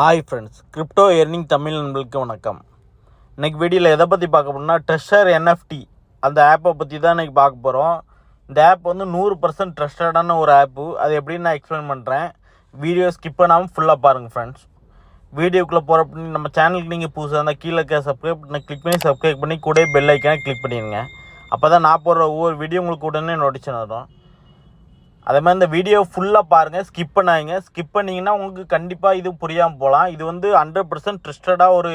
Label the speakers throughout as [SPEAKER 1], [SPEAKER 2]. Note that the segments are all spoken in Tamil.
[SPEAKER 1] Hi friends crypto earning Tamil நண்பர்களுக்கு வணக்கம். இன்றைக்கி வீடியோவில் எதை பற்றி பார்க்க போறோம்னா ட்ரெஷர் என்எஃப்டி அந்த ஆப்பை பற்றி தான் இன்றைக்கி பார்க்க போகிறோம் இந்த ஆப் வந்து நூறு பர்சன்ட் ட்ரஸ்டடான ஒரு ஆப்பு அது எப்படின்னு நான் எக்ஸ்பிளைன் பண்ணுறேன் வீடியோ ஸ்கிப் பண்ணாமல் ஃபுல்லாக பாருங்கள் ஃப்ரெண்ட்ஸ் வீடியோக்குள்ளே போகிறப்ப நம்ம சேனலுக்கு நீங்கள் புதுசாக இருந்தால் கீழே இருக்க சப்ஸ்கிரைப் பண்ணி கிளிக் பண்ணி சப்ஸ்கிரைப் பண்ணி கூட பெல் ஐக்கானை கிளிக் பண்ணிடுங்க அப்போ தான் நான் போடுற ஒவ்வொரு வீடியோ உங்களுக்கு உடனே நோட்டிஃபிகேஷன் வரும். அதே மாதிரி இந்த வீடியோ ஃபுல்லாக பாருங்கள் ஸ்கிப் பண்ணாதீங்க. ஸ்கிப் பண்ணிங்கன்னா உங்களுக்கு கண்டிப்பாக இது புரியாமல் போகலாம் இது வந்து ஹண்ட்ரட் பர்சன்ட் ட்ரிஸ்டடாக ஒரு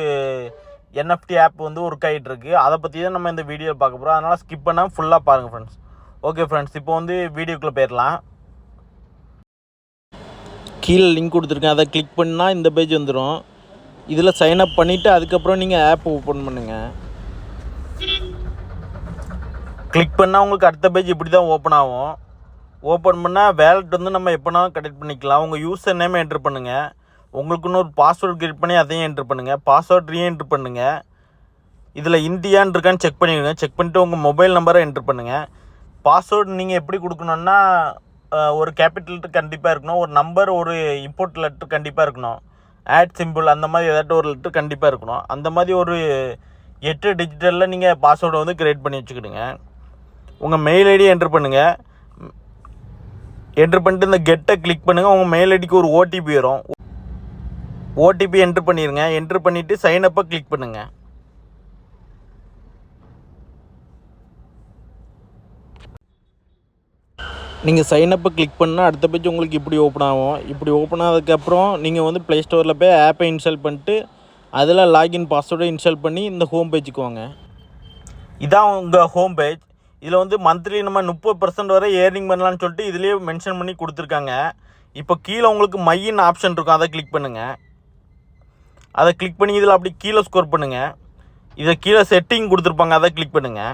[SPEAKER 1] என்எஃப்டி ஆப் வந்து ஒர்க் ஆகிட்டு இருக்கு. அதை பற்றி தான் நம்ம இந்த வீடியோ பார்க்க போகிறோம் அதனால் ஸ்கிப் பண்ணால் ஃபுல்லாக பாருங்கள் ஃப்ரெண்ட்ஸ் ஓகே ஃப்ரெண்ட்ஸ் இப்போ வந்து வீடியோக்குள்ளே போயிடலாம். கீழே லிங்க் கொடுத்துருக்கேன். அதை கிளிக் பண்ணால் இந்த பேஜ் வந்துடும் இதில் சைன் அப் பண்ணிவிட்டு அதுக்கப்புறம் நீங்கள் ஆப் ஓப்பன் பண்ணுங்கள் கிளிக் பண்ணால் உங்களுக்கு அடுத்த பேஜ் இப்படி தான் ஓப்பன் ஆகும். ஓப்பன் பண்ணால் வேலட் வந்து நம்ம எப்போனாலும் கனெக்ட் பண்ணிக்கலாம். உங்கள் யூசர் நேம் என்ட்ரு பண்ணுங்கள் உங்களுக்குன்னு ஒரு பாஸ்வேர்டு கிரியேட் பண்ணி அதையும் என்ட்ரு பண்ணுங்கள் பாஸ்வேர்ட் ரீஎன்ட்ரு பண்ணுங்கள் இதில் இந்தியான்னு இருக்கான்னு செக் பண்ணிவிடுங்க செக் பண்ணிவிட்டு உங்கள் மொபைல் நம்பரை என்ட்ரு பண்ணுங்கள் பாஸ்வேர்டு நீங்கள் எப்படி கொடுக்கணுன்னா ஒரு கேபிட்டல் லெட்டர் கண்டிப்பாக இருக்கணும். ஒரு நம்பர் ஒரு இம்போர்ட் லெட்டர் கண்டிப்பாக இருக்கணும். ஆட் சிம்பிள் அந்த மாதிரி ஏதாட்டும் ஒரு லெட்டர் கண்டிப்பாக இருக்கணும். அந்த மாதிரி ஒரு எட்டு டிஜிட்டலில் நீங்கள் பாஸ்வேர்டை வந்து க்ரியேட் பண்ணி வச்சுக்கிடுங்க. உங்கள் மெயில் ஐடி என்ட்ரு பண்ணுங்கள் என்ட்ரு பண்ணிட்டு இந்த கெட்டை கிளிக் பண்ணுங்கள் உங்கள் மெயில் ஐடிக்கு ஒரு ஓடிபி வரும். ஓடிபி என்ட்ரு பண்ணிடுங்க என்ட்ரு பண்ணிவிட்டு சைனப்பை கிளிக் பண்ணுங்கள் நீங்கள் சைனப்பை கிளிக் பண்ணால் அடுத்த பேஜ் உங்களுக்கு இப்படி ஓப்பன் ஆகும். இப்படி ஓப்பன் ஆனதுக்கப்புறம் நீங்கள் வந்து ப்ளே ஸ்டோரில் போய் ஆப்பை இன்ஸ்டால் பண்ணிட்டு அதில் லாகின் பாஸ்வேர்டை இன்ஸ்டால் பண்ணி இந்த ஹோம் பேஜுக்கு வாங்க. இதான் உங்கள் ஹோம் பேஜ் இதில் வந்து மந்த்லி நம்ம முப்பது பர்சன்ட் வரை ஏர்னிங் பண்ணலாம்னு சொல்லிட்டு இதுலேயே மென்ஷன் பண்ணி கொடுத்துருக்காங்க. இப்போ கீழே உங்களுக்கு மையின் ஆப்ஷன் இருக்கும் அதை கிளிக் பண்ணுங்கள் அதை கிளிக் பண்ணி இதில் அப்படி கீழே ஸ்கோர் பண்ணுங்கள் இதை கீழே செட்டிங் கொடுத்துருப்பாங்க அதை கிளிக் பண்ணுங்கள்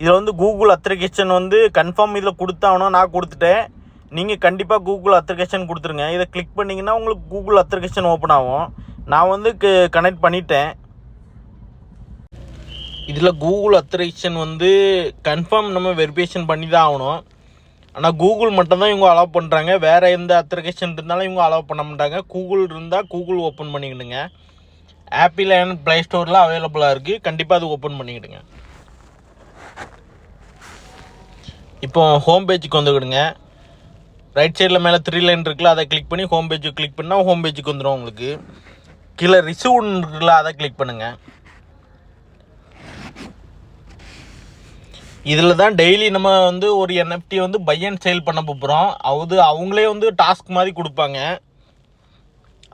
[SPEAKER 1] இதில் வந்து கூகுள் அப்ளிகேஷன் வந்து கன்ஃபார்ம் இதில் கொடுத்தாகணும் நான் கொடுத்துட்டேன். நீங்கள் கண்டிப்பாக கூகுள் அப்ளிகேஷன் கொடுத்துருங்க. இதை கிளிக் பண்ணிங்கன்னா உங்களுக்கு கூகுள் அப்ளிகேஷன் ஓப்பன் ஆகும். நான் வந்து கனெக்ட் பண்ணிட்டேன். இதில் கூகுள் அத்தரைசேஷன் வந்து கன்ஃபார்ம் நம்ம வெரிஃபிகேஷன் பண்ணி தான் ஆகணும். ஆனால் கூகுள் மட்டும்தான் இவங்க அலோவ் பண்ணுறாங்க வேறு எந்த அத்தரைசேஷன் இருந்தாலும் இவங்க அலோவ் பண்ண மாட்டாங்க. கூகுள் இருந்தால் கூகுள் ஓப்பன் பண்ணிக்கிடுங்க. ஆப்பிள் அண்ட் ப்ளே ஸ்டோரில் அவைலபிளாக இருக்குது கண்டிப்பாக அது ஓப்பன் பண்ணிக்கிடுங்க. இப்போ ஹோம் பேஜுக்கு வந்துக்கிடுங்க. ரைட் சைடில் மேலே த்ரீ லைன் இருக்குல்ல அதை கிளிக் பண்ணி ஹோம் பேஜுக்கு கிளிக் பண்ணால் ஹோம் பேஜுக்கு வந்துடும் உங்களுக்கு. கீழே ரிசீவ்னு இருக்குல்ல அதை கிளிக் பண்ணுங்கள் இதில் தான் டெய்லி நம்ம வந்து ஒரு என்எஃப்டி வந்து பை அண்ட் சேல் பண்ண போகிறோம் அது அவங்களே வந்து டாஸ்க் மாதிரி கொடுப்பாங்க.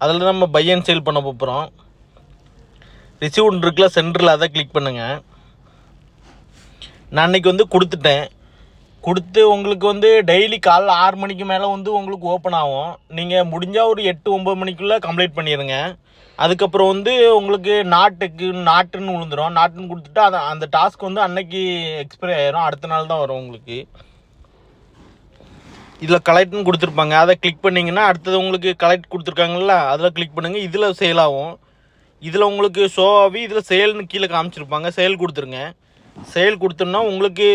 [SPEAKER 1] அதில் நம்ம பை அண்ட் சேல் பண்ண போகிறோம் ரிசீவ்னு இருக்குல்ல சென்டரில் அதை கிளிக் பண்ணுங்கள் நான் அன்றைக்கி வந்து கொடுத்துட்டேன். கொடுத்து உங்களுக்கு வந்து டெய்லி காலைல ஆறு மணிக்கு மேலே வந்து உங்களுக்கு ஓப்பன் ஆகும். நீங்கள் முடிஞ்சால் ஒரு எட்டு ஒம்பது மணிக்குள்ளே கம்ப்ளீட் பண்ணிடுங்க அதுக்கப்புறம் வந்து உங்களுக்கு நாட்டுக்கு நாட்டுன்னு விழுந்துடும் நாட்டுன்னு கொடுத்துட்டு அதை அந்த டாஸ்க் வந்து அன்னைக்கு எக்ஸ்பைரி ஆயிரும். அடுத்த நாள் தான் வரும் உங்களுக்கு. இதில் கலெக்ட்னு கொடுத்துருப்பாங்க. அதை கிளிக் பண்ணிங்கன்னா அடுத்தது உங்களுக்கு கலெக்ட் கொடுத்துருக்காங்கல்ல அதில் கிளிக் பண்ணுங்கள் இதில் சேல் ஆகும். இதில் உங்களுக்கு ஷோ ஆகி இதில் சேல்னு கீழே காமிச்சிருப்பாங்க. சேல் கொடுத்துருங்க. சேல் கொடுத்தோம்னா உங்களுக்கு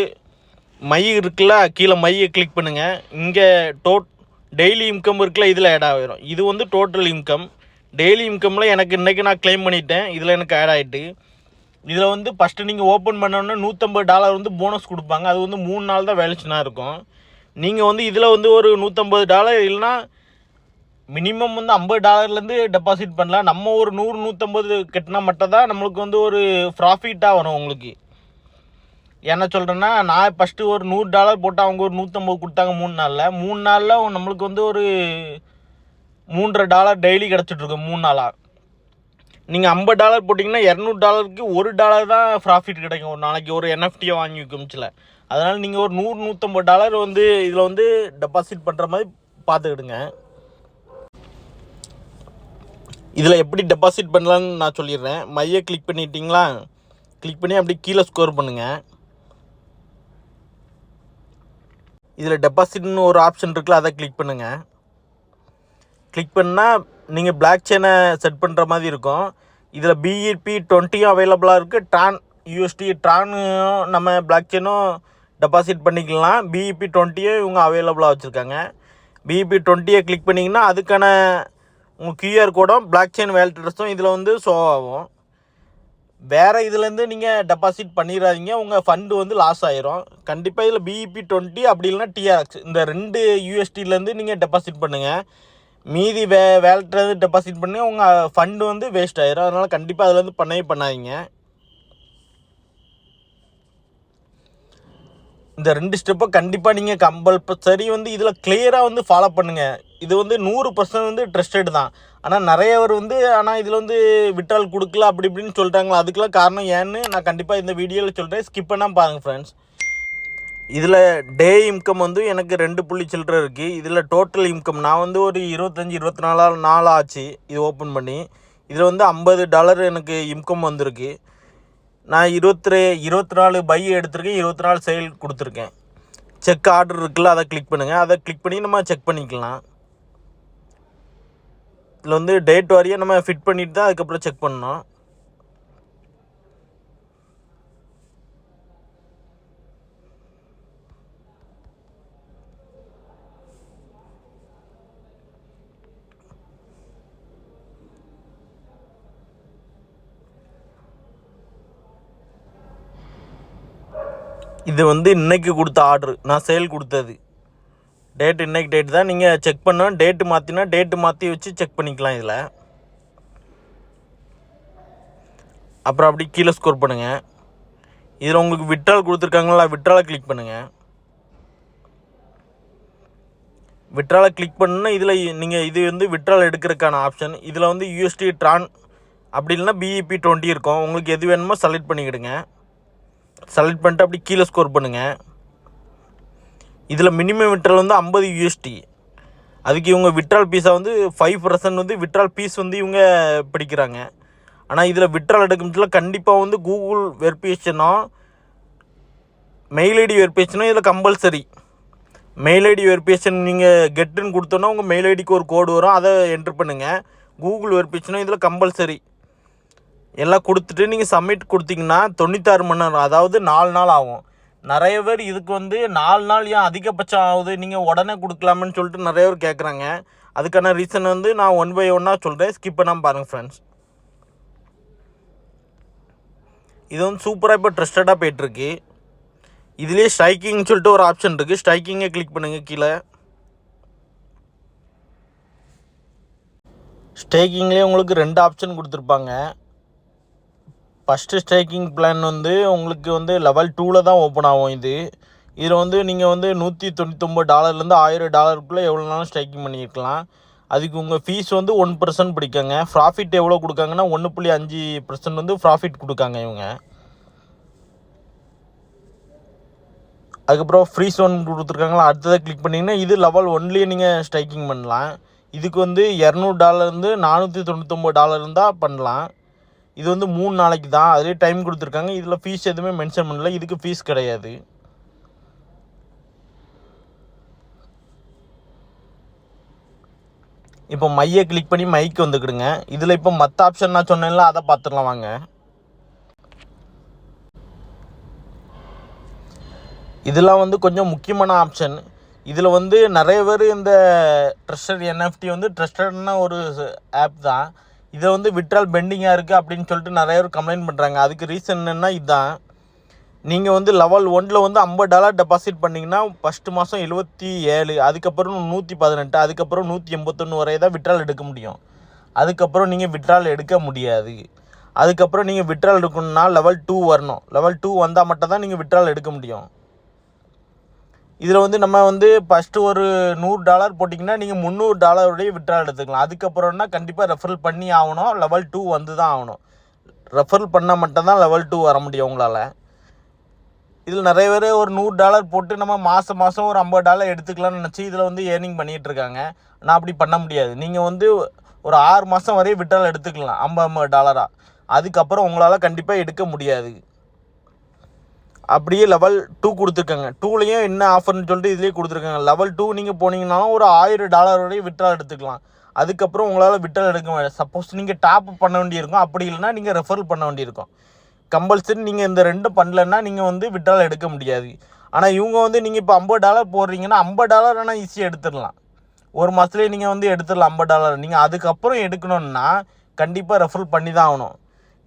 [SPEAKER 1] மை இருக்குல்ல கீழே மையை கிளிக் பண்ணுங்கள் இங்கே டோட் டெய்லி இன்கம் இருக்குல்ல இதில் ஆட் ஆகிரும் இது வந்து டோட்டல் இன்கம் டெய்லி இன்கமில் எனக்கு இன்றைக்கி நான் க்ளைம் பண்ணிட்டேன். இதில் எனக்கு ஆட் ஆகிட்டு இதில் வந்து ஃபஸ்ட்டு நீங்கள் ஓப்பன் பண்ணோன்னே நூற்றம்பது டாலர் வந்து போனஸ் கொடுப்பாங்க. அது வந்து மூணு நாள் தான் வேலைச்சுனா இருக்கும். நீங்கள் வந்து இதில் வந்து ஒரு நூற்றம்பது டாலர் இல்லைன்னா மினிமம் வந்து ஐம்பது டாலர்லேருந்து டெபாசிட் பண்ணலாம். நம்ம ஒரு நூறு நூற்றம்பது கட்டினா மட்டும் தான் நம்மளுக்கு வந்து ஒரு ப்ராஃபிட்டாக வரும் உங்களுக்கு. என்ன சொல்கிறேன்னா நான் ஃபஸ்ட்டு ஒரு நூறு டாலர் போட்டால் அவங்க ஒரு நூற்றம்பது கொடுத்தாங்க மூணு நாளில். மூணு நாளில் நம்மளுக்கு வந்து ஒரு மூன்றரை டாலர் டெய்லி கிடச்சிட்ருக்கு மூணு நாளாக நீங்கள் ஐம்பது டாலர் போட்டிங்கன்னா இரநூறு டாலருக்கு ஒரு டாலர் தான் ப்ராஃபிட் கிடைக்கும். ஒரு நாளைக்கு ஒரு என்எஃப்டியை வாங்கி வைக்கும்ச்சில் அதனால் நீங்கள் ஒரு நூறு நூற்றம்பது டாலர் வந்து இதில் வந்து டெபாசிட் பண்ணுற மாதிரி பார்த்துக்கிடுங்க. இதில் எப்படி டெபாசிட் பண்ணலான்னு நான் சொல்லிடுறேன். மையை கிளிக் பண்ணிட்டீங்களா? கிளிக் பண்ணி அப்படி கீழே ஸ்கோர் பண்ணுங்கள் இதில் டெபாசிட்னு ஒரு ஆப்ஷன் இருக்குல்ல அதை கிளிக் பண்ணுங்கள் கிளிக் பண்ணால் நீங்கள் பிளாக் செயினை செட் பண்ணுற மாதிரி இருக்கும். இதில் பிஇபி டுவெண்ட்டியும் அவைலபிளாக இருக்குது ட்ரான் யூஎஸ்டி ட்ரானும் நம்ம பிளாக் செயினும் டெபாசிட் பண்ணிக்கலாம். பிஇபி டுவெண்ட்டியும் இவங்க அவைலபிளாக வச்சுருக்காங்க. பிஇபி டுவெண்ட்டியை கிளிக் பண்ணிங்கன்னா அதுக்கான உங்கள் கியூஆர் கோடும் பிளாக் செயின் வேலட் இதில் வந்து ஷோ ஆகும். வேறு இதுலேருந்து நீங்கள் டெபாசிட் பண்ணிடாதீங்க உங்கள் ஃபண்டு வந்து லாஸ் ஆயிரும். கண்டிப்பாக இதில் பிஇபி டுவெண்ட்டி அப்படி இல்லைன்னா டிஆர்எக்ஸ் இந்த ரெண்டு யூஎஸ்டிலேருந்து நீங்கள் டெபாசிட் பண்ணுங்கள் மீதி வே வேலட்லேருந்து டெபாசிட் பண்ணி உங்கள் ஃபண்டு வந்து வேஸ்ட் ஆயிரும். அதனால் கண்டிப்பாக அதில் வந்து பண்ணவே பண்ணாதீங்க. இந்த ரெண்டு ஸ்டெப்பை கண்டிப்பாக நீங்கள் கம்பல்சரி வந்து இதில் கிளியராக வந்து ஃபாலோ பண்ணுங்கள் இது வந்து நூறு பர்சன்ட் வந்து ட்ரஸ்டட் தான். ஆனால் நிறையவர் வந்து ஆனால் இதில் வந்து விட்டால் கொடுக்கல அப்படி இப்படின்னு சொல்லிட்டாங்களா? அதுக்கெல்லாம் காரணம் ஏன்னு நான் கண்டிப்பாக இந்த வீடியோவில் சொல்கிறேன் ஸ்கிப் பண்ணால் பாருங்கள் ஃப்ரெண்ட்ஸ் இதில் டே இன்கம் வந்து எனக்கு ரெண்டு புள்ளி சில்லற இருக்குது இதில் டோட்டல் இன்கம் நான் வந்து ஒரு இருபத்தஞ்சி இருபத்தி நாலா நாள் ஆச்சு. இது ஓப்பன் பண்ணி. இதில் வந்து ஐம்பது டாலர் எனக்கு இன்கம் வந்திருக்கு. நான் இருபத்தி இருபத்தி நாலு பை எடுத்திருக்கேன் இருபத்தி நாலு செயல் கொடுத்துருக்கேன். செக் ஆர்டர் இருக்குல்ல அதை கிளிக் பண்ணுங்கள் அதை கிளிக் பண்ணி நம்ம செக் பண்ணிக்கலாம். இதில் வந்து டேட் வரையும் நம்ம ஃபிட் பண்ணிட்டு தான் அதுக்கப்புறம் செக் பண்ணணும். இது வந்து இன்றைக்கி கொடுத்த ஆர்டர் நான் சேல் கொடுத்தது. டேட் இன்றைக்கு டேட் தான். நீங்கள் செக் பண்ணால் டேட்டு மாற்றினா டேட்டு மாற்றி வச்சு செக் பண்ணிக்கலாம் இதில். அப்புறம் அப்படி கீழே ஸ்கோர் பண்ணுங்கள் இதில் உங்களுக்கு விட்ரால் கொடுத்துருக்காங்களா விட்ராலை கிளிக் பண்ணுங்கள் விட்ராலை கிளிக் பண்ணுன்னா இதில் நீங்கள் இது வந்து விட்ரால் எடுக்கிறதுக்கான ஆப்ஷன் இதில் வந்து யூஎஸ்டி ட்ரான் அப்படி இல்லைன்னா பிஇபி டுவெண்ட்டி இருக்கும். உங்களுக்கு எது வேணுமோ செலக்ட் பண்ணிக்கிடுங்க. செலக்ட் பண்ணிட்டு அப்படி கீழே ஸ்கோர் பண்ணுங்கள் இதில் மினிமம் விட்ரல் வந்து ஐம்பது யூஎஸ்டி அதுக்கு இவங்க விட்ரால் பீஸை வந்து ஃபைவ் பர்சன்ட் வந்து விட்ரால் பீஸ் வந்து இவங்க பிடிக்கிறாங்க. ஆனால் இதில் விட்ரால் எடுக்கிறதுல கண்டிப்பாக வந்து கூகுள் வெரிஃபிகேஷனோ மெயில் ஐடி வெரிஃபிகேஷனோ இதில் கம்பல்சரி மெயில் ஐடி வெரிஃபிகேஷன் நீங்கள் கெட்டுன்னு கொடுத்தோன்னா உங்கள் மெயில் ஐடிக்கு ஒரு கோடு வரும். அதை என்ட்ரு பண்ணுங்கள் கூகுள் வெரிஃபிகேஷனும் இதில் கம்பல்சரி எல்லாம் கொடுத்துட்டு நீங்கள் சப்மிட் கொடுத்தீங்கன்னா தொண்ணூத்தாறு மணி நேரம் அதாவது நாலு நாள் ஆகும். நிறைய பேர் இதுக்கு வந்து நாலு நாள் ஏன் அதிகபட்சம் ஆகுது? நீங்கள் உடனே கொடுக்கலாமன்னு சொல்லிட்டு நிறைய பேர் கேட்குறாங்க அதுக்கான ரீசன் வந்து நான் ஒன் பை ஒன்னாக சொல்கிறேன் ஸ்கிப் பண்ணாமல் பாருங்கள் ஃப்ரெண்ட்ஸ் இது வந்து சூப்பராக இப்போ ட்ரஸ்டடாக போயிட்டுருக்கு. இதுலேயே ஸ்ட்ரைக்கிங் சொல்லிட்டு ஒரு ஆப்ஷன் இருக்குது ஸ்ட்ரைக்கிங்கை கிளிக் பண்ணுங்கள் கீழே. ஸ்டேக்கிங்லேயே உங்களுக்கு ரெண்டு ஆப்ஷன் கொடுத்துருப்பாங்க. ஃபஸ்ட்டு ஸ்ட்ரைக்கிங் பிளான் வந்து உங்களுக்கு வந்து லெவல் டூவில் தான் ஓப்பன் ஆகும் இது. இதில் வந்து நீங்கள் வந்து நூற்றி தொண்ணூத்தொம்பது டாலர்லேருந்து ஆயிரம் டாலருக்குள்ளே எவ்வளோ நாளும் ஸ்ட்ரைக்கிங் பண்ணியிருக்கலாம் அதுக்கு உங்கள் ஃபீஸ் வந்து ஒன் பர்சன்ட் பிடிக்காங்க. ப்ராஃபிட் எவ்வளோ கொடுக்காங்கன்னா ஒன்று புள்ளி அஞ்சு பர்சன்ட் வந்து ப்ராஃபிட் கொடுக்காங்க இவங்க. அதுக்கப்புறம் ஃப்ரீ ஒன் கொடுத்துருக்காங்களா அடுத்ததை கிளிக் பண்ணிங்கன்னா இது லெவல் ஒன்லேயே நீங்கள் ஸ்ட்ரைக்கிங் பண்ணலாம். இதுக்கு வந்து இரநூறு டாலர்லேருந்து நானூற்றி தொண்ணூத்தொம்பது டாலர் இருந்தால் பண்ணலாம். இது வந்து மூணு நாளைக்கு தான். அதிலே டைம் கொடுத்துருக்காங்க. இதில் ஃபீஸ் எதுவுமே மென்ஷன் பண்ணல. இதுக்கு ஃபீஸ் கிடையாது. இப்போ மையை கிளிக் பண்ணி மைக்கு வந்துக்கிடுங்க. இதில் இப்போ மற்ற ஆப்ஷன் நான் சொன்னேன்ல அதை பார்த்துடலாம் வாங்க. இதெல்லாம் வந்து கொஞ்சம் முக்கியமான ஆப்ஷன் இதில் வந்து நிறைய பேர் இந்த ட்ரஸ்டட் என்எஃப்டி வந்து ட்ரஸ்டட்னா ஒரு ஆப் தான். இதை வந்து விட்ரால் பெண்டிங்காக இருக்குது அப்படின்னு சொல்லிட்டு நிறைய பேர் கம்ப்ளைண்ட் பண்ணுறாங்க அதுக்கு ரீசன் என்னென்னா இதுதான் நீங்கள் வந்து லெவல் ஒன்றில் வந்து ஐம்பது டாலர் டெபாசிட் பண்ணிங்கன்னா ஃபஸ்ட்டு மாதம் எழுபத்தி ஏழு அதுக்கப்புறம் நூற்றி பதினெட்டு அதுக்கப்புறம் நூற்றி எண்பத்தொன்று வரை தான் விட்ரால் எடுக்க முடியும். அதுக்கப்புறம் நீங்கள் விட்ரால் எடுக்க முடியாது. அதுக்கப்புறம் நீங்கள் விட்ரால் எடுக்கணும்னா லெவல் டூ வரணும். லெவல் டூ வந்தால் மட்டும் தான் நீங்கள் விட்ரால் எடுக்க முடியும். இதில் வந்து நம்ம வந்து ஃபஸ்ட்டு ஒரு நூறு டாலர் போட்டிங்கன்னா நீங்கள் முந்நூறு டாலருடைய விட்ரால் எடுத்துக்கலாம். அதுக்கப்புறம்னா கண்டிப்பாக ரெஃபரல் பண்ணி ஆகணும். லெவல் டூ வந்து தான் ஆகணும். ரெஃபரல் பண்ணால் மட்டும்தான் லெவல் டூ வர முடியும் உங்களால். இதில் நிறைய பேர் ஒரு நூறு டாலர் போட்டு நம்ம மாதம் மாதம் ஒரு ஐம்பது டாலர் எடுத்துக்கலாம்னு நினச்சி இதில் வந்து ஏர்னிங் பண்ணிகிட்டு இருக்காங்க. நான் அப்படி பண்ண முடியாது. நீங்கள் வந்து ஒரு ஆறு மாதம் வரையும் விட்ரால் எடுத்துக்கலாம். ஐம்பது ஐம்பது டாலராக அதுக்கப்புறம் உங்களால் கண்டிப்பாக எடுக்க முடியாது. அப்படியே லெவல் டூ கொடுத்துருக்காங்க. டூலேயும் என்ன ஆஃபர்னு சொல்லிட்டு இதுலேயே கொடுத்துருக்காங்க. லெவல் டூ நீங்கள் போனீங்கன்னாலும் ஒரு ஆயிரம் டாலர் வரையும் விட்ரால் எடுத்துக்கலாம். அதுக்கப்புறம் உங்களால் விட்ரால் எடுக்க முடியாது. சப்போஸ் நீங்கள் டாப் பண்ண வேண்டியிருக்கும். அப்படி இல்லைன்னா நீங்கள் ரெஃபர் பண்ண வேண்டியிருக்கும். கம்பல்சரி நீங்கள் இந்த ரெண்டும் பண்ணலன்னா நீங்கள் வந்து விட்ரால் எடுக்க முடியாது. ஆனால் இவங்க வந்து நீங்கள் இப்போ ஐம்பது டாலர் போடுறீங்கன்னா ஐம்பது டாலர் ஆனால் ஈஸியாக எடுத்துடலாம். ஒரு மாதத்துலேயே நீங்கள் வந்து எடுத்துடலாம் ஐம்பது டாலர் நீங்கள் அதுக்கப்புறம் எடுக்கணுன்னா கண்டிப்பாக ரெஃபர் பண்ணி தான் ஆகணும்.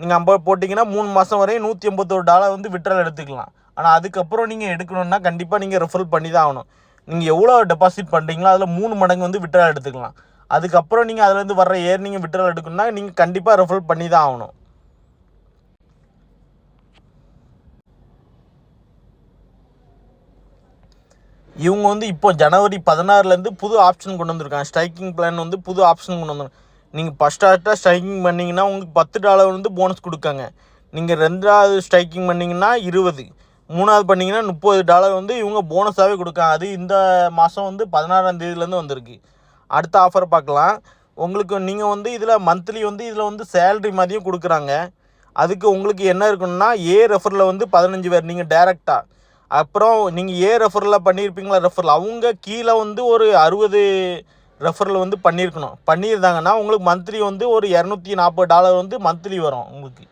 [SPEAKER 1] நீங்கள் ஐம்பது போட்டிங்கன்னா மூணு மாதம் வரையும் நூற்றி ஐம்பத்தோரு டாலர் வந்து விட்ரல் எடுத்துக்கலாம். ஆனால் அதுக்கப்புறம் நீங்கள் எடுக்கணும்னா கண்டிப்பாக நீங்கள் ரெஃபர் பண்ணி தான் ஆகணும். நீங்கள் எவ்வளோ டெபாசிட் பண்ணுறீங்களோ அதில் மூணு மடங்கு வந்து விட்ரல் எடுத்துக்கலாம். அதுக்கப்புறம் நீங்கள் அதுலேருந்து வர்ற ஏர் நீங்கள் விட்ரல் எடுக்கணும்னா நீங்கள் கண்டிப்பாக ரெஃபர் பண்ணி தான் ஆகணும். இவங்க வந்து இப்போ ஜனவரி பதினாறுலேருந்து புது ஆப்ஷன் கொண்டு வந்திருக்காங்க. ஸ்ட்ரைக்கிங் பிளான் வந்து புது ஆப்ஷன் கொண்டு வந்திருக்காங்க. நீங்கள் ஃபஸ்ட் ஸ்டார்ட்டாக ஸ்ட்ரைக்கிங் பண்ணிங்கன்னா உங்களுக்கு பத்து டாலர் வந்து போனஸ் கொடுக்காங்க. நீங்கள் ரெண்டாவது ஸ்ட்ரைக்கிங் பண்ணிங்கன்னா இருபது. மூணாவது பண்ணிங்கன்னா முப்பது டாலர் வந்து இவங்க போனஸாகவே கொடுக்காங்க. அது இந்த மாதம் வந்து பதினாறாம் தேதியிலேருந்து வந்திருக்கு. அடுத்த ஆஃபர் பார்க்கலாம். உங்களுக்கு நீங்கள் வந்து இதில் மந்த்லி வந்து இதில் வந்து சேல்ரி மாதிரியும் கொடுக்குறாங்க. அதுக்கு உங்களுக்கு என்ன இருக்குன்னா ஏ ரெஃபரில் வந்து பதினஞ்சு பேர். நீங்கள் டேரெக்டாக அப்புறம் நீங்கள் ஏ ரெஃபரில் பண்ணியிருப்பீங்களா ரெஃபரில் அவங்க கீழே வந்து ஒரு அறுபது ரெஃபரில் வந்து பண்ணியிருக்கணும். பண்ணியிருந்தாங்கன்னா உங்களுக்கு மந்த்லி வந்து ஒரு இரநூத்தி நாற்பது டாலர் வந்து மந்த்லி வரும் உங்களுக்கு.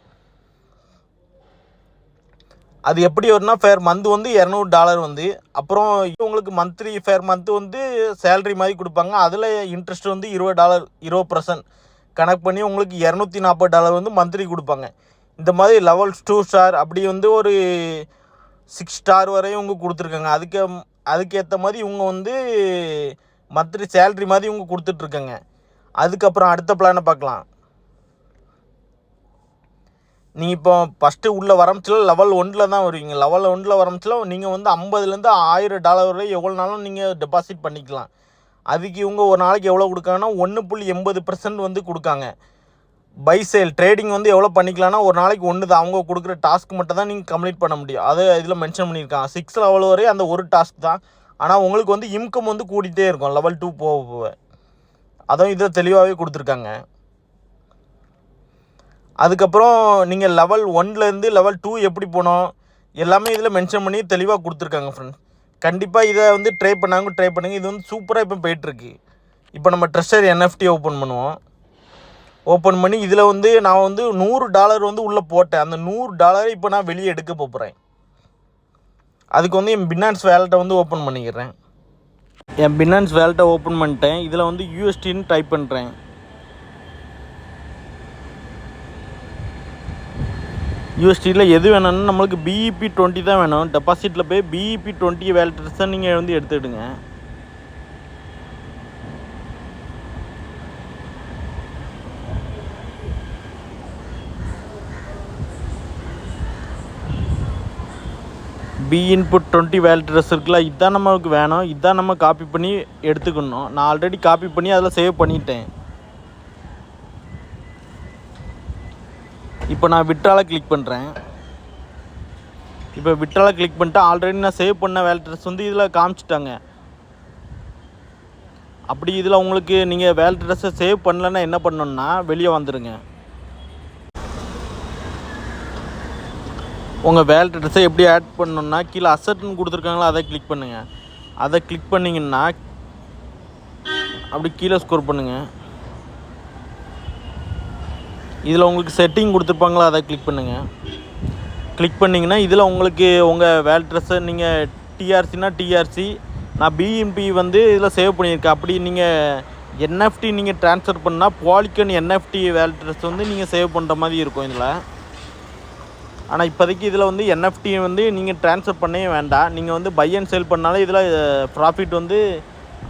[SPEAKER 1] அது எப்படி வரும்னா ஃபேர் மந்த் வந்து இரநூறு டாலர் வந்து அப்புறம் உங்களுக்கு மந்த்லி ஃபேர் மந்த் வந்து சேலரி மாதிரி கொடுப்பாங்க. அதில் இன்ட்ரெஸ்ட் வந்து இருபது டாலர் இருபது பர்சன்ட் கணக்கு பண்ணி உங்களுக்கு இரநூத்தி நாற்பது டாலர் வந்து மந்த்லி கொடுப்பாங்க. இந்த மாதிரி லெவல் டூ ஸ்டார் அப்படி வந்து ஒரு சிக்ஸ் ஸ்டார் வரையும் இவங்க கொடுத்துருக்காங்க. அதுக்கு அதுக்கேற்ற மாதிரி இவங்க வந்து மந்த்லி சேல்ரி மாதிரி இவங்க கொடுத்துட்ருக்கங்க. அதுக்கப்புறம் அடுத்த பிளானை பார்க்கலாம். நீங்கள் இப்போ ஃபஸ்ட்டு உள்ளே வரமிச்சில லெவல் ஒன்றில் தான் வருவீங்க. லெவல் ஒன்றில் வரமிச்சில நீங்கள் வந்து ஐம்பதுலேருந்து ஆயிரம் டாலர் வரை எவ்வளோ நாளும் நீங்கள் டெபாசிட் பண்ணிக்கலாம். அதுக்கு இவங்க ஒரு நாளைக்கு எவ்வளோ கொடுக்காங்கன்னா ஒன்று புள்ளி எண்பது பர்சன்ட் வந்து கொடுக்காங்க. பை சேல் ட்ரேடிங் வந்து எவ்வளோ பண்ணிக்கலாம்னா ஒரு நாளைக்கு ஒன்று தான். அவங்க கொடுக்குற டாஸ்க் மட்டும் தான் நீங்கள் கம்ப்ளீட் பண்ண முடியும். அதை இதில் மென்ஷன் பண்ணியிருக்காங்க. சிக்ஸ் லெவல் வரை அந்த ஒரு டாஸ்க் தான். ஆனால் உங்களுக்கு வந்து இன்கம் வந்து கூட்டிகிட்டே இருக்கும். லெவல் டூ போக போக. அதுவும் இதை தெளிவாகவே கொடுத்துருக்காங்க. அதுக்கப்புறம் நீங்கள் லெவல் ஒன்லேருந்து லெவல் டூ எப்படி போனோம் எல்லாமே இதில் மென்ஷன் பண்ணி தெளிவாக கொடுத்துருக்காங்க ஃப்ரெண்ட்ஸ் கண்டிப்பாக இதை வந்து ட்ரை பண்ணாங்க ட்ரை பண்ணுங்கள் இது வந்து சூப்பராக இப்போ போயிட்டுருக்கு. இப்போ நம்ம ட்ரெஷர் என்எஃப்டி ஓப்பன் பண்ணுவோம். ஓப்பன் பண்ணி இதில் வந்து நான் வந்து நூறு டாலர் வந்து உள்ளே போட்டேன். அந்த நூறு டாலரை இப்போ நான் வெளியே எடுக்க போகிறேன் அதுக்கு வந்து என் பினான்ஸ் வேலெட்டை வந்து ஓப்பன் பண்ணிக்கிறேன். என் பினான்ஸ் வேலெட்டை ஓப்பன் பண்ணிட்டேன். இதில் வந்து யூஎஸ்டின்னு டைப் பண்ணுறேன் யூஎஸ்டியில் எது வேணும்னா நம்மளுக்கு பிஇபி டுவெண்ட்டி தான் வேணும். டெபாசிட்டில் போய் பிஇபி டுவெண்ட்டி வேலட்ஸ் தான் நீங்கள் வந்து எடுத்துக்கிடுங்க. B input twenty wallet address இருக்குல்ல இதுதான் நம்மளுக்கு வேணும். இதுதான் நம்ம காப்பி பண்ணி எடுத்துக்கணும். நான் ஆல்ரெடி காப்பி பண்ணி அதில் சேவ் பண்ணிட்டேன். இப்போ நான் விட்ரால கிளிக் பண்ணுறேன் இப்போ விட்ரால கிளிக் பண்ணிட்டு ஆல்ரெடி நான் சேவ் பண்ண வேலட்ரஸ் வந்து இதில் காமிச்சிட்டாங்க. அப்படி இதில் உங்களுக்கு நீங்கள் வேலட்ரஸை சேவ் பண்ணலன்னா என்ன பண்ணணுன்னா வெளியே வந்துடுங்க உங்கள் வேலட் அட்ரஸை எப்படி ஆட் பண்ணணும்னா கீழே அசட்னு கொடுத்துருக்காங்களா அதை கிளிக் பண்ணுங்கள் அதை கிளிக் பண்ணிங்கன்னா அப்படி கீழே ஸ்கோர் பண்ணுங்கள் இதில் உங்களுக்கு செட்டிங் கொடுத்துருப்பாங்களா அதை கிளிக் பண்ணுங்கள் கிளிக் பண்ணிங்கன்னா இதில் உங்களுக்கு உங்கள் வேல்ட்ரஸை நீங்கள் டிஆர்சினா டிஆர்சி நான் பிஎம்பி வந்து இதில் சேவ் பண்ணியிருக்கேன். அப்படி நீங்கள் என்எஃப்டி நீங்கள் ட்ரான்ஸ்ஃபர் பண்ணால் பாலிகன் என்எஃப்டி வேல்ட்ரஸ் வந்து நீங்கள் சேவ் பண்ணுற மாதிரி இருக்கும் இதில். ஆனால் இப்போதைக்கு இதில் வந்து என்எஃப்டி வந்து நீங்கள் ட்ரான்ஸ்ஃபர் பண்ணவே வேண்டாம். நீங்கள் வந்து பை அண்ட் சேல் பண்ணாலே இதில் ப்ராஃபிட் வந்து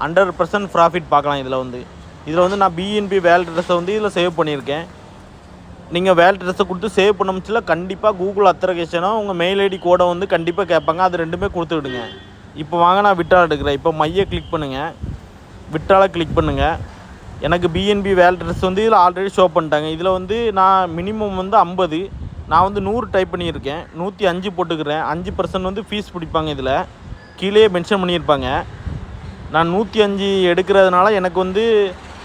[SPEAKER 1] ஹண்ட்ரட் பர்சன்ட் ப்ராஃபிட் பார்க்கலாம் இதில் வந்து. இதில் வந்து நான் பிஎன்பி வேல்ட்ரஸை வந்து இதில் சேவ் பண்ணியிருக்கேன். நீங்கள் வேல் ட்ரெஸ்ஸை கொடுத்து சேவ் பண்ண முடிச்சுல கண்டிப்பாக கூகுள் அத்தரகேஷனோ உங்கள் மெயில் ஐடி கோடை வந்து கண்டிப்பாக கேட்பாங்க. அது ரெண்டுமே கொடுத்து விடுங்க இப்போ வாங்க நான் விட்டால் எடுக்கிறேன். இப்போ மையை கிளிக் பண்ணுங்கள் விட்டால கிளிக் பண்ணுங்கள் எனக்கு பிஎன்பி வேல் ட்ரெஸ் வந்து இதில் ஆல்ரெடி ஷோ பண்ணிட்டாங்க. இதில் வந்து நான் மினிமம் வந்து ஐம்பது. நான் வந்து நூறு டைப் பண்ணியிருக்கேன். நூற்றி அஞ்சு போட்டுக்கிறேன். அஞ்சு பர்சன்ட் வந்து ஃபீஸ் பிடிப்பாங்க இதில். கீழே மென்ஷன் பண்ணியிருப்பாங்க. நான் நூற்றி அஞ்சு எடுக்கிறதுனால எனக்கு வந்து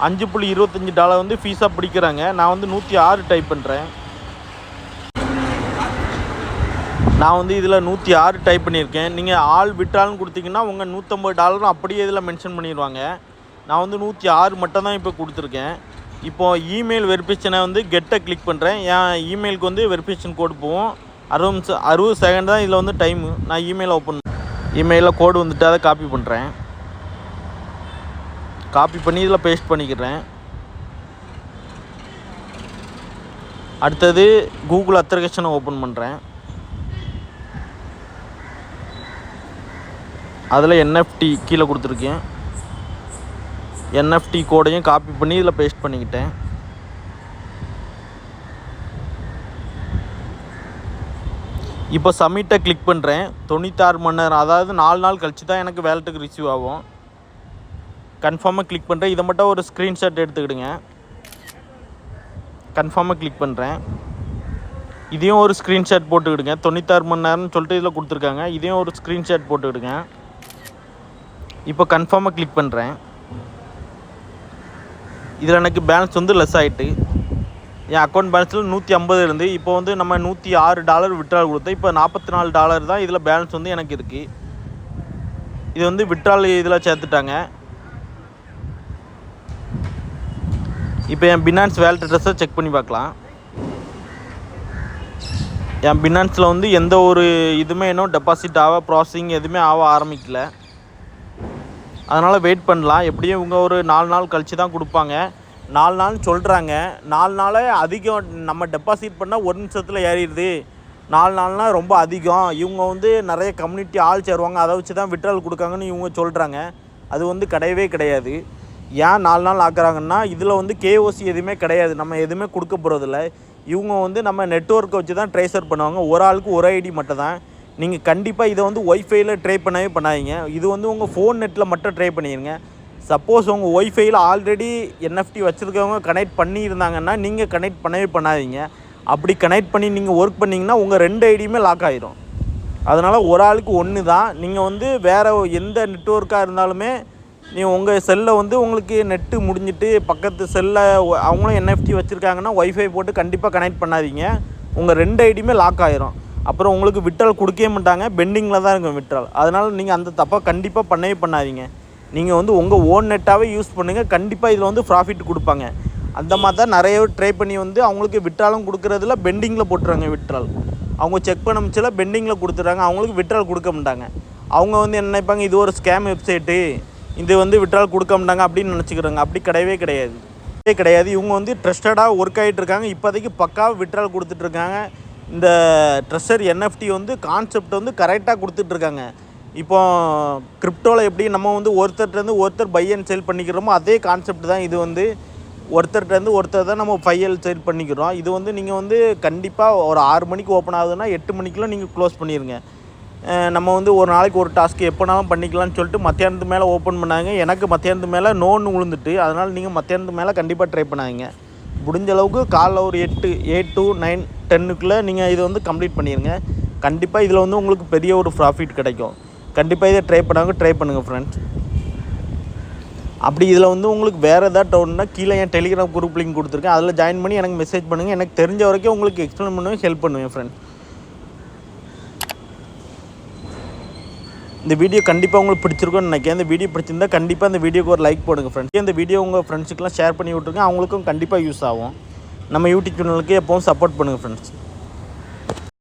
[SPEAKER 1] அஞ்சு புள்ளி இருபத்தஞ்சி டாலர் வந்து ஃபீஸாக பிடிக்கிறாங்க. நான் வந்து நூற்றி ஆறு டைப் பண்ணுறேன் நான் வந்து இதில் நூற்றி ஆறு டைப் பண்ணியிருக்கேன். நீங்கள் ஆள் விட்டாலும் கொடுத்தீங்கன்னா உங்கள் நூற்றம்பது டாலரும் அப்படியே இதில் மென்ஷன் பண்ணிடுவாங்க நான் வந்து நூற்றி ஆறு மட்டும் தான் இப்போ கொடுத்துருக்கேன். இப்போது இமெயில் வெரிஃபிகேஷனை வந்து கெட்டை கிளிக் பண்ணுறேன் என் இமெயிலுக்கு வந்து வெரிஃபிகேஷன் கோடு போவோம் அறுபது அறுபது செகண்ட் தான் இதில் வந்து டைமு நான் இமெயில் ஓப்பன் இமெயிலில் கோடு வந்துட்டு அதை காப்பி பண்ணுறேன் காப்பி பண்ணி இதில் பேஸ்ட் பண்ணிக்கிறேன். அடுத்தது கூகுள் அப்ளிகேஷனை ஓப்பன் பண்ணுறேன் அதில் என்எஃப்டி கீழே கொடுத்துருக்கேன். என்எஃப்டி கோடையும் காப்பி பண்ணி இதில் பேஸ்ட் பண்ணிக்கிட்டேன். இப்போ சப்மிட்டை கிளிக் பண்ணுறேன் தொண்ணூத்தாறு மணி நேரம் அதாவது நாலு நாள் கழிச்சு தான் எனக்கு வேலெட்டுக்கு ரிசீவ் ஆகும். கன்ஃபார்மாக கிளிக் பண்ணுறேன் இதை மட்டும் ஒரு ஸ்க்ரீன்ஷாட் எடுத்துக்கிடுங்க. கன்ஃபார்மாக கிளிக் பண்ணுறேன் இதையும் ஒரு ஸ்க்ரீன்ஷாட் போட்டுக்கிடுங்க. தொண்ணூத்தாறு மணி நேரம்னு சொல்லிட்டு இதில் கொடுத்துருக்காங்க. இதையும் ஒரு ஸ்க்ரீன்ஷாட் போட்டுக்கிடுங்க. இப்போ கன்ஃபார்மாக கிளிக் பண்ணுறேன் இதில் எனக்கு பேலன்ஸ் வந்து லெஸ் ஆகிட்டு என் அக்கௌண்ட் பேலன்ஸில் நூற்றி ஐம்பது இருந்து இப்போ வந்து நம்ம நூற்றி ஆறு டாலர் விட்ரால் கொடுத்தோம் இப்போ நாற்பத்தி நாலு டாலர் தான் இதில் பேலன்ஸ் வந்து எனக்கு இருக்குது இது வந்து விட்ரால் இதில் சேர்த்துட்டாங்க. இப்போ என் பினான்ஸ் வேலட் அட்ரஸை செக் பண்ணி பார்க்கலாம். என் பினான்ஸில் வந்து எந்த ஒரு இதுவுமே இன்னும் டெபாசிட் ஆக ப்ராசஸிங் எதுவுமே ஆக ஆரம்பிக்கலை. அதனால் வெயிட் பண்ணலாம். எப்படியும் இவங்க ஒரு நாலு நாள் கழித்து தான் கொடுப்பாங்க. நாலு நாள் சொல்கிறாங்க நாலு நாளே அதிகம் நம்ம டெபாசிட் பண்ணால் ஒரு நிமிஷத்தில் ஏறிடுது. நாலு நாள்னால் ரொம்ப அதிகம். இவங்க வந்து நிறைய கம்யூனிட்டி ஆள் சேருவாங்க. அதை வச்சு தான் விட்ரல் கொடுக்காங்கன்னு இவங்க சொல்கிறாங்க அது வந்து கிடையவே கிடையாது. ஏன் நாலு நாள் ஆக்குறாங்கன்னா இதில் வந்து கேஓசி எதுவுமே கிடையாது. நம்ம எதுவுமே கொடுக்க போகிறதில்ல இவங்க வந்து நம்ம நெட்ஒர்க்கை வச்சு தான் ட்ரேசர் பண்ணுவாங்க. ஒரு ஆளுக்கு ஒரு ஐடி மட்டும் தான் நீங்கள் கண்டிப்பாக இதை வந்து ஒய்ஃபைல ட்ரை பண்ணவே பண்ணாதீங்க. இது வந்து உங்கள் ஃபோன் நெட்டில் மட்டும் ட்ரை பண்ணிடுங்க சப்போஸ் உங்கள் ஒய்ஃபைல ஆல்ரெடி என்எஃப்டி வச்சுருக்கவங்க கனெக்ட் பண்ணியிருந்தாங்கன்னா நீங்கள் கனெக்ட் பண்ணவே பண்ணாதீங்க. அப்படி கனெக்ட் பண்ணி நீங்கள் ஒர்க் பண்ணிங்கன்னா உங்கள் ரெண்டு ஐடியுமே லாக் ஆயிரும். அதனால் ஒரு ஆளுக்கு ஒன்று தான். நீங்கள் வந்து வேறு எந்த நெட்ஒர்க்காக இருந்தாலுமே நீ உங்கள் செல்லை வந்து உங்களுக்கு நெட்டு முடிஞ்சிட்டு பக்கத்து செல்லை அவங்களும் என்எஃப்டி வச்சுருக்காங்கன்னா ஒய்ஃபை போட்டு கண்டிப்பாக கனெக்ட் பண்ணாதீங்க. உங்கள் ரெண்டு ஐடியுமே லாக் ஆகிரும் அப்புறம் உங்களுக்கு விட்ரால் கொடுக்கவே மாட்டாங்க பெண்டிங்கில் தான் இருக்கும் விட்ரால் அதனால் நீங்கள் அந்த தப்பாக கண்டிப்பாக பண்ணவே பண்ணாதீங்க. நீங்கள் வந்து உங்கள் ஓன் நெட்டாகவே யூஸ் பண்ணுங்கள் கண்டிப்பாக இதில் வந்து ப்ராஃபிட் கொடுப்பாங்க. அந்த மாதிரி தான் நிறைய ட்ரை பண்ணி வந்து அவங்களுக்கு விட்ராலும் கொடுக்குறதுல பெண்டிங்கில் போட்டுறாங்க விட்ரால் அவங்க செக் பண்ண முடிச்சல பெண்டிங்கில் கொடுத்துட்றாங்க அவங்களுக்கு விட்ரால் கொடுக்க மாட்டாங்க. அவங்க வந்து என்ன நினைப்பாங்க இது ஒரு ஸ்கேம் வெப்சைட்டு இது வந்து விட்ரால் கொடுக்க மாட்டாங்க அப்படின்னு நினச்சிக்கிறாங்க. அப்படி கிடையவே கிடையாது. கிடையாது. இவங்க வந்து ட்ரஸ்டடாக ஒர்க் ஆகிட்டு இருக்காங்க. இப்போதைக்கு பக்காவாக விட்ரால் கொடுத்துட்ருக்காங்க இந்த ட்ரெஷர் என்எஃப்டி வந்து கான்செப்ட் வந்து கரெக்டாக கொடுத்துட்ருக்காங்க. இப்போ கிரிப்டோவில் எப்படி நம்ம வந்து ஒருத்தர்கிட்டருந்து ஒருத்தர் பை அண்ட் சேல் பண்ணிக்கிறோமோ அதே கான்செப்ட் தான் இது வந்து. ஒருத்தர்கிட்டருந்து ஒருத்தர் தான் நம்ம ஃபைல் சேல் பண்ணிக்கிறோம். இது வந்து நீங்கள் வந்து கண்டிப்பாக ஒரு ஆறு மணிக்கு ஓப்பன் ஆகுதுன்னா எட்டு மணிக்கெலாம் நீங்கள் க்ளோஸ் பண்ணிடுங்க நம்ம வந்து ஒரு நாளைக்கு ஒரு டாஸ்க்கு எப்போனாலும் பண்ணிக்கலாம்னு சொல்லிட்டு மத்தியானத்து மேலே ஓப்பன் பண்ணாங்க. எனக்கு மத்தியானத்து மேலே நோன்னு விழுந்துட்டு அதனால் நீங்கள் மத்தியானத்து மேலே கண்டிப்பாக ட்ரை பண்ணாதீங்க. முடிஞ்ச அளவுக்கு காலைல ஒரு எட்டு எயிட் டு நைன் டென்னுக்குள்ளே நீங்கள் இதை வந்து கம்ப்ளீட் பண்ணிடுங்க கண்டிப்பாக இதில் வந்து உங்களுக்கு பெரிய ஒரு ப்ராஃபிட் கிடைக்கும். கண்டிப்பாக இதை ட்ரை பண்ணாங்க ட்ரை பண்ணுங்கள் ஃப்ரெண்ட்ஸ் அப்படி இதில் வந்து உங்களுக்கு வேறு ஏதாவது டவுட்னா கீழே என் டெலிகிராம் குரூப் லிங்க் கொடுத்துருக்கேன். அதில் ஜாயின் பண்ணி எனக்கு மெசேஜ் பண்ணுங்கள் எனக்கு தெரிஞ்ச வரைக்கும் உங்களுக்கு எக்ஸ்பிளைன் பண்ணுவேன் ஹெல்ப் பண்ணுவேன் ஃப்ரெண்ட் இந்த வீடியோ கண்டிப்பாக உங்களுக்கு பிடிச்சிருக்கும்னு நினைக்கிறேன். இந்த வீடியோ பிடிச்சிருந்தா கண்டிப்பாக இந்த வீடியோக்கு ஒரு லைக் போடுங்க ஃப்ரெண்ட்ஸ் இந்த வீடியோ உங்கள் ஃப்ரெண்ட்ஸுக்கெலாம் ஷேர் பண்ணி விட்ருங்க அவங்களுக்கும் கண்டிப்பாக யூஸ் ஆகும். நம்ம யூடியூப் சேனலுக்கு எப்போவும் சப்போர்ட் பண்ணுங்கள் ஃப்ரெண்ட்ஸ்